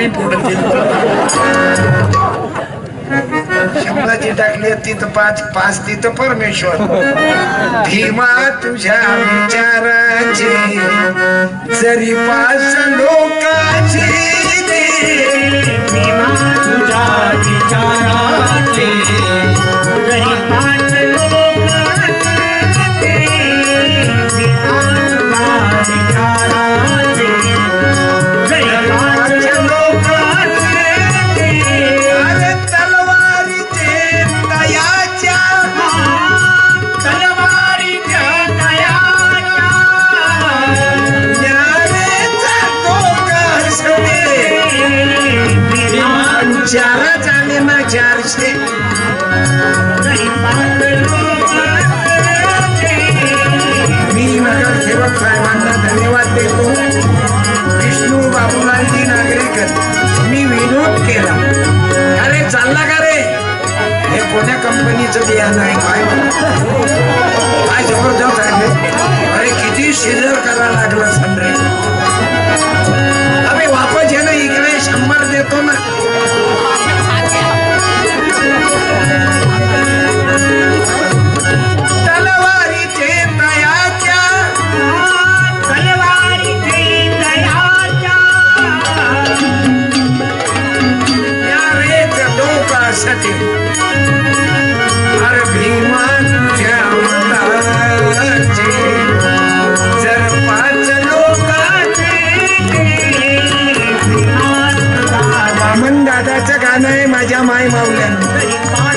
मी पुढे शब्दाची टाकली तिथं पाच पाच तिथं परमेश्वर. भीमा तुझ्या विचाराची जरी पा चारशे मी माझ्या सेवक साहेबांना धन्यवाद देतो. विष्णू बाबुलांची नागरिक मी विनोद केला. अरे चालला का रे? हे कोण्या कंपनीचं बियाणं आहे? काय काय जबरदस्त आहे अरे किती शिजर करायला लागलं संध्या अरे वापस हे ना इकडे. शंभर देतो ना. सती अरे भीमा तुझ्या मताची जर पाच वामन दादाचं गाणं आहे माझ्या माय मावल्यानं